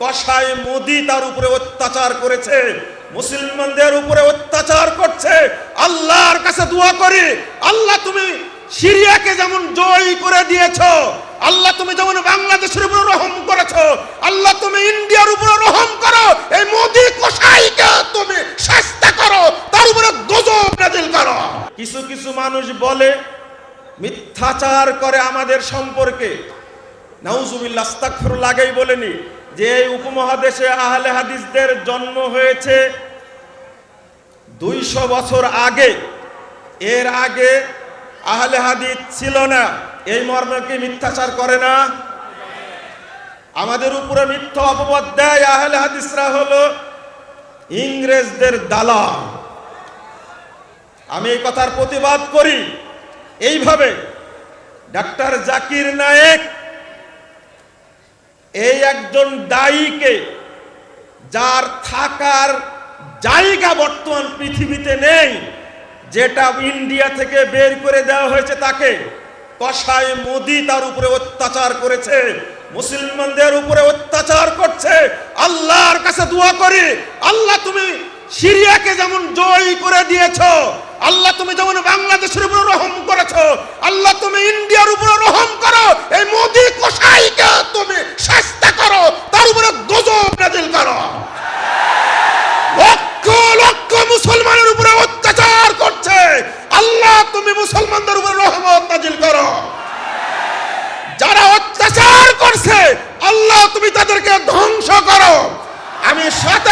কষায় মোদি তার উপরে অত্যাচার করেছে, মুসলমানদের উপরে অত্যাচার করছে। আল্লাহর কাছে দোয়া করি, আল্লাহ তুমি সিরিয়াকে যেমন জয় করে দিয়েছ, আল্লাহ তুমি যেমন বাংলাদেশের উপর রহম করেছ, আল্লাহ তুমি ইন্ডিয়ার উপর রহম করো, এই মোদি কষাইকে তুমি শাস্তা করো, তার উপরে গজব নাজিল করো। কিছু কিছু মানুষ বলে, মিথ্যাচার করে আমাদের সম্পর্কে। নাউজুবিল্লাহ, আস্তাগফিরুল্লাহ লাগেই বলেনি যে উপমহাদেশে আহলে হাদিসদের জন্ম হয়েছে দুইশো বছর আগে, এর আগে আহলে হাদিস ছিল না। এই মর্মে কি মিথ্যাচার করে না? আমাদের উপরে মিথ্যা অপবাদ দেয় আহলে হাদিসরা হলো ইংরেজদের দালাল। আমি এই কথার প্রতিবাদ করি। এইভাবে ডাক্তার জাকির নায়েক এই একজন দায়ীকে যার থাকার জায়গা বর্তমান পৃথিবীতে নেই, যেটা ইন্ডিয়া থেকে বের করে দেওয়া হয়েছে তাকে কষায় মোদি তার উপরে অত্যাচার করেছে, মুসলমানদের উপরে অত্যাচার করছে, আল্লাহর কাছে দোয়া করি, আল্লাহ তুমি সিরিয়াকে যেমন জয় করে দিয়েছ, আল্লাহ তুমি যেমন বাংলাদেশের উপর রহম করেছ, আল্লাহ তুমি ইন্ডিয়ার উপর রহম করো, এই মোদি কষাইকে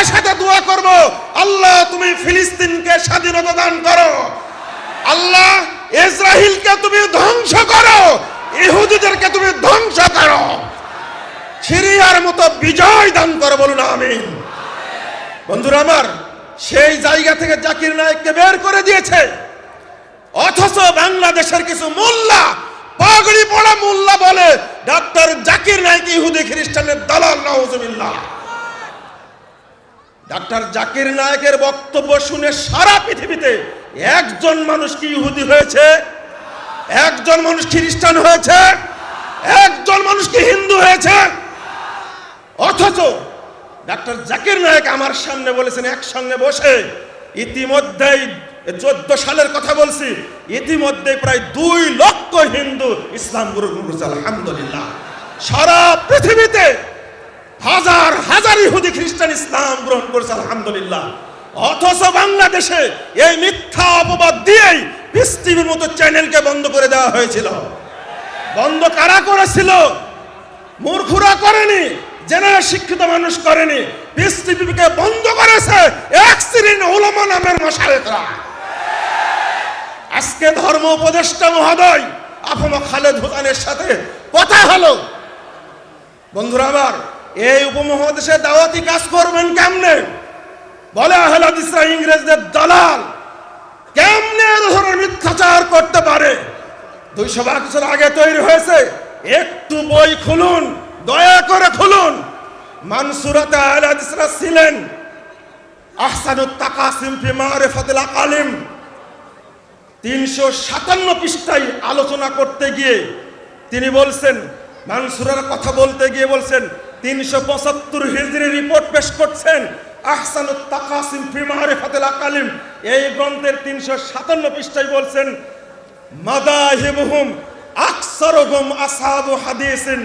সাথে দোয়া করব। আল্লাহ, তুমি ফিলিস্তিনকে স্বাধীনতা দান করো। আল্লাহ ইসরায়েলকে তুমি ধ্বংস করো। ইহুদিদেরকে তুমি ধ্বংস করো। সিরিয়ার মতো বিজয় দান করো বলুন, আমিন। বন্ধুরা আমার, সেই জায়গা থেকে জাকির নায়েককে বের করে দিয়েছে। অথচ বাংলাদেশের কিছু মোল্লা, পাগড়ি পড়া মোল্লা বলে, ডাক্তার জাকির নায়েক ইহুদি খ্রিস্টানের দালাল, নাউজুবিল্লাহ। ডাক্তার জাকির নায়েকের বক্তব্য শুনে সারা পৃথিবীতে একজন মানুষ কি ইহুদি হয়েছে? একজন মানুষ খ্রিস্টান হয়েছে? একজন মানুষ কি হিন্দু হয়েছে? অথচ ডাক্তার জাকির নায়েক আমার সামনে বলেছেন, একসঙ্গে বসে ইতিমধ্যেই চোদ্দ সালের কথা বলছি ইতিমধ্যে প্রায় দুই লক্ষ হিন্দু ইসলাম করেছে, আলহামদুলিল্লাহ। সারা পৃথিবীতে হাজার হাজার ইহুদি খ্রিস্টান ইসলাম গ্রহণ করেছে, আলহামদুলিল্লাহ। অথচ বাংলাদেশে এই মিথ্যা অপবাদ দিয়েই টিভির মতো চ্যানেলকে বন্ধ করে দেওয়া হয়েছিল। বন্ধ কারা করেছিল? মূর্খরা করেনি জেনারেল শিক্ষিত মানুষ করেনি টিভিকে বন্ধ করেছে এক শ্রেণির ওলামা নামের মশারেকরা আজকে ধর্ম উপদেষ্টা মহোদয় আফমা খালেদ হোসেনের সাথে কথা হলো। বন্ধুরা আমার এই উপমহাদেশে দাওয়াতি কাজ করবেন কেমনে? বলে আহলাদিসরা ইংরেজদের দালাল। কেমনে ধরনের মিথ্যাচার করতে পারে? দুইশো বছর আগে তৈরি হয়েছে। একটু বই খুলুন, দয়া করে খুলুন। মানসুরাতে আহলাদিসরা ছিলেন। আহসানুত তাকাসিম ফি মারিফাতিল আকালিম। তিনশো সাতান্ন পৃষ্ঠায় আলোচনা করতে গিয়ে তিনি বলছেন, মানসুরের কথা বলতে গিয়ে বলছেন তিনশো পঁচাত্তর হিজরি রিপোর্ট পেশ করছেন আহসানুত তাকাসিম ফি মারিফাতিল আকালিম। এই গ্রন্থের তিনশো সাতান্ন পৃষ্ঠায় বলছেন, মাদাহিবহুম আকসারহুম আসহাবু হাদিসিন।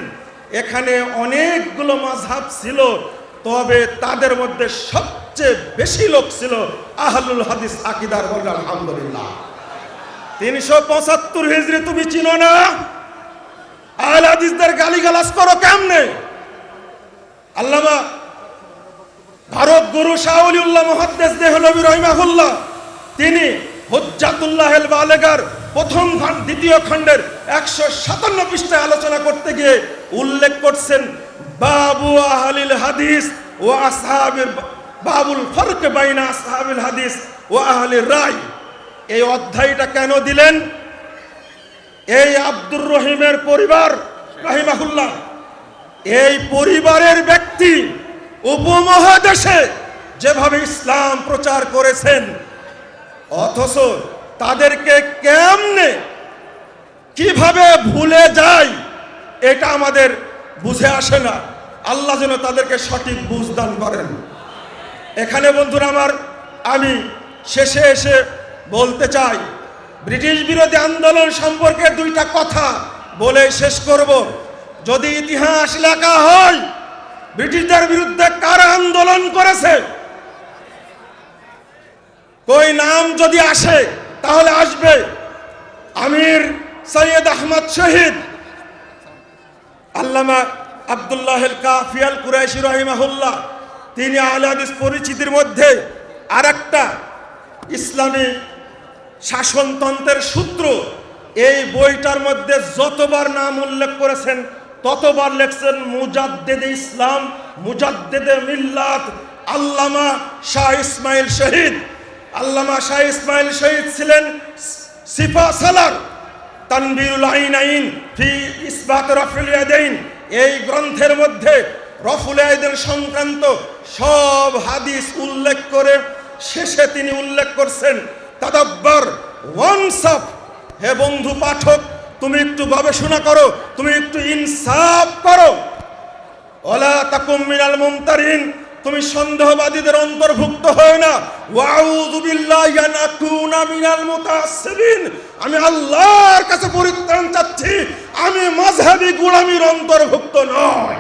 এখানে অনেকগুলো মাযহাব ছিল, তবে তাদের মধ্যে সবচেয়ে বেশি লোক ছিল আহলুল হাদিস আকিদার বলেন আলহামদুলিল্লাহ। তিনশো পঁচাত্তর হিজড়ি তুমি চিনো না? আহলে হাদিসদের গালিগালাজ করো কেমনে? আল্লামা ভারত গুরু শাহলিউল্লাহ মহাদ্দেশ দেহলবী রহিমাহুল্লাহ, তিনি হুজ্জাতুল্লাহ বালেগার প্রথম দ্বিতীয় খণ্ডের একশো সাতান্ন পৃষ্ঠায় আলোচনা করতে গিয়ে উল্লেখ করছেন, বাবু আহলিল হাদিস ও আসহাবির বাবুল ফরক বাইনা আসহাবিল হাদিস ও আহলির রায়। এই অধ্যায়টা কেন দিলেন? এই আব্দুর রহিমের পরিবার রাহিমাহুল্লাহ এই পরিবারের ব্যক্তি উপমহাদেশে যেভাবে ইসলাম প্রচার করেছেন, অথচ তাদেরকে কেমনে, কীভাবে ভুলে যায়, এটা আমাদের বুঝে আসে না। আল্লাহ যেন তাদেরকে সঠিক বুঝ দান করেন। এখানে বন্ধুরা আমার, আমি শেষে এসে বলতে চাই, ব্রিটিশ বিরোধী আন্দোলন সম্পর্কে দুইটা কথা বলে শেষ করব। যদি ইতিহাস লেখা হয়, ব্রিটিশদের বিরুদ্ধে কারা আন্দোলন করেছে? কই নাম যদি আসে, তাহলে আসবে। আমির সৈয়দ আহমদ শহীদ, আল্লামা আবদুল্লাহ কাফিয়াল কুরাইশি রহিমাহুল্লাহ, তিনি আহলে হাদিস পরিচিতির মধ্যে আর একটা ইসলামী শাসনতন্ত্রের সূত্র। এই বইটার মধ্যে যতবার নাম উল্লেখ করেছেন ততবার লেখছেন মুজাদ্দেদে ইসলাম, মুজাদ্দেদে মিল্লাত, আল্লামা শাহ ইসমাইল শহীদ। আল্লামা শাহ ইসমাইল শহীদ ছিলেন সিফা সালার, তানবিরুল আইন আইন ফি ইসবাত রফুল ইয়াদাইন। এই গ্রন্থের মধ্যে রফুল ইয়াদাইন সংক্রান্ত সব হাদিস উল্লেখ করে শেষে তিনি উল্লেখ করছেন, তাদাব্বার, ওয়ানসাফ। হে বন্ধু পাঠক তুমি একটু গবেষণা করো, তুমি একটু ইনসাফ করো। ওলা তাকুম মিনাল মুমতারিন, তুমি সন্দেহবাদীদের অন্তর্ভুক্ত হয় না। আমি আল্লাহর কাছে পরিত্রাণ চাচ্ছি, আমি মাযহাবী গোলামীর অন্তর্ভুক্ত নয়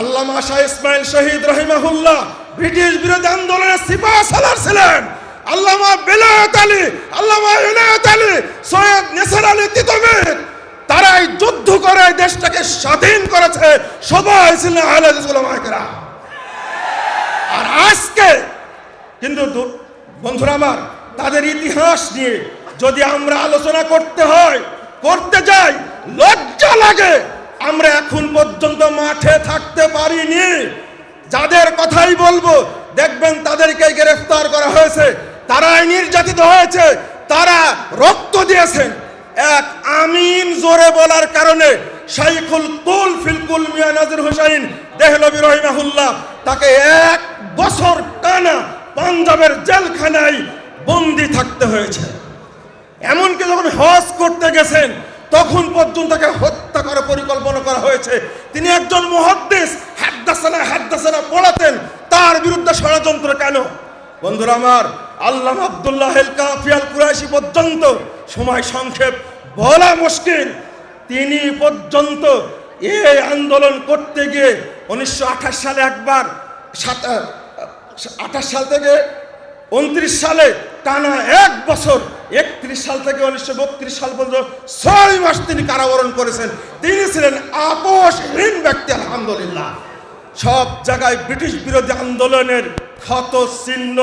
আল্লামা শাহ ইসমাইল শহীদ রহিমাহুল্লাহ ব্রিটিশ বিরোধী আন্দোলনের সিপাহ সালার ছিলেন। আল্লামা বেলায়েত আলী, আল্লামা ইনায়েত আলী, সৈয়দ নেসার আলী তিতমির তারাই যুদ্ধ করে দেশটাকে স্বাধীন করেছে। সবাই ছিলেন আহলে আর আজকে, কিন্তু বন্ধুরা আমার, তাদের ইতিহাস নিয়ে যদি আমরা আলোচনা করতে হয়, করতে যাই, লজ্জা লাগে। আমরা এখন পর্যন্ত মাঠে থাকতে পারিনি। যাদের কথাই বলব, দেখবেন তাদেরকে গ্রেফতার করা হয়েছে। তারাই নির্যাতিত হয়েছে, তারা রক্ত দিয়েছেন। এক আমিন জোরে বলার কারণে শাইখুল কুল ফিলকুল মিয়া নাজির হুসাইন দেহলবি রহিমাহুল্লাহ তাকে এক বছর টানা পাঞ্জাবের জেলখানায় বন্দি থাকতে হয়েছে। এমনকি যখন হজ করতে গেছেন, তখন পর্যন্ত তাকে হত্যা করার পরিকল্পনা করা হয়েছে। তিনি একজন মহাদ্দেশ হাদ্দাসানা হাদ্দাসানা পড়াতেন তার বিরুদ্ধে ষড়যন্ত্র কেন? বন্ধুরা আমার আল্লাহ আব্দুল্লাহ কাফিয়াল কুরাইশি পর্যন্ত সময় সংক্ষেপ বলা মুশকিল। তিনি পর্যন্ত এই আন্দোলন করতে গিয়ে উনিশশো আঠাশ সালে একবার আঠাশ সাল থেকে উনত্রিশ সালে টানা এক বছর, একত্রিশ সাল থেকে উনিশশো বত্রিশ সাল পর্যন্ত ছয় মাস তিনি কারাবরণ করেছেন। তিনি ছিলেন আপোষহীন ব্যক্তি, আলহামদুলিল্লাহ। সব জায়গায় ব্রিটিশ বিরোধী আন্দোলনের ক্ষত চিহ্ন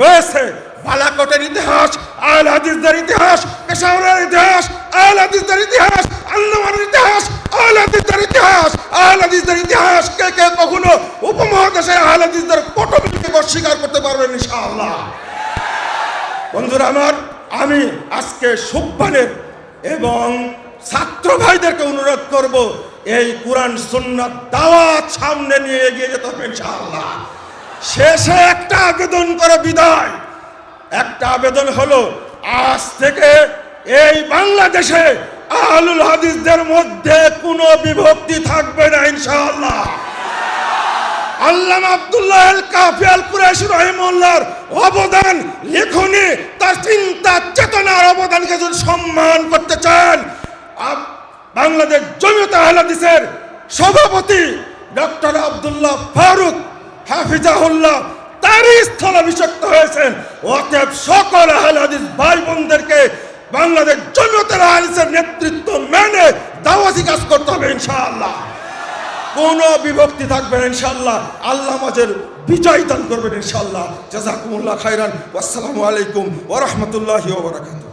রয়েছে। বালাকোটের ইতিহাস, আল হাদিসদের ইতিহাস, পেশাওয়ারের ইতিহাস, আল হাদিসদের ইতিহাস, আন্দামানের ইতিহাস, আল হাদিসদের ইতিহাস, আল হাদিসদের ইতিহাস। কে কে কখনো উপমহাদেশের আল হাদিসদের পটমিকে অস্বীকার করতে পারবেন ইনশাআল্লাহ? বন্ধুরা আমার, আমি আজকে সুব্বানের এবং ছাত্র ভাইদেরকে অনুরোধ করব, এই কোরআন সুন্নাত দাওয়াত সামনে নিয়ে এগিয়ে যেতে হবে ইনশাআল্লাহ। শেষে একটা আবেদন করে বিদায়। একটা আবেদন হলো, আজ থেকে এই বাংলাদেশে আহলুল হাদিসদের মধ্যে কোনো বিভক্তি থাকবে না, ইনশাআল্লাহ। আল্লামা আব্দুল্লাহ কাফি আল কুরাইশি রহিমুল্লাহর অবদান লেখনে তার চিন্তা চেতনার অবদানকে যদি সম্মান করতে চান বাংলাদেশ জমিয়ত আহলাদিসের সভাপতি ডক্টর আব্দুল্লাহ ফারুক হাফিজাহুল্লাহ তারই স্থলাভিষিক্ত হয়েছেন। অতএব সকল আহলাদিস ভাই বোনদেরকে বাংলাদেশ জমিয়তের আহলিসের নেতৃত্ব মেনে দাওয়াতি কাজ করতে হবে ইনশাআল্লাহ। কোনো বিভক্তি থাকবে না ইনশাল্লাহ আল্লাহ আমাদের বিজয় দান করবেন ইনশাল্লাহ জাজাকুমুল্লাহ খাইরান আসসালামু আলাইকুম ওরহমতুল্লাহি ওবরাকাত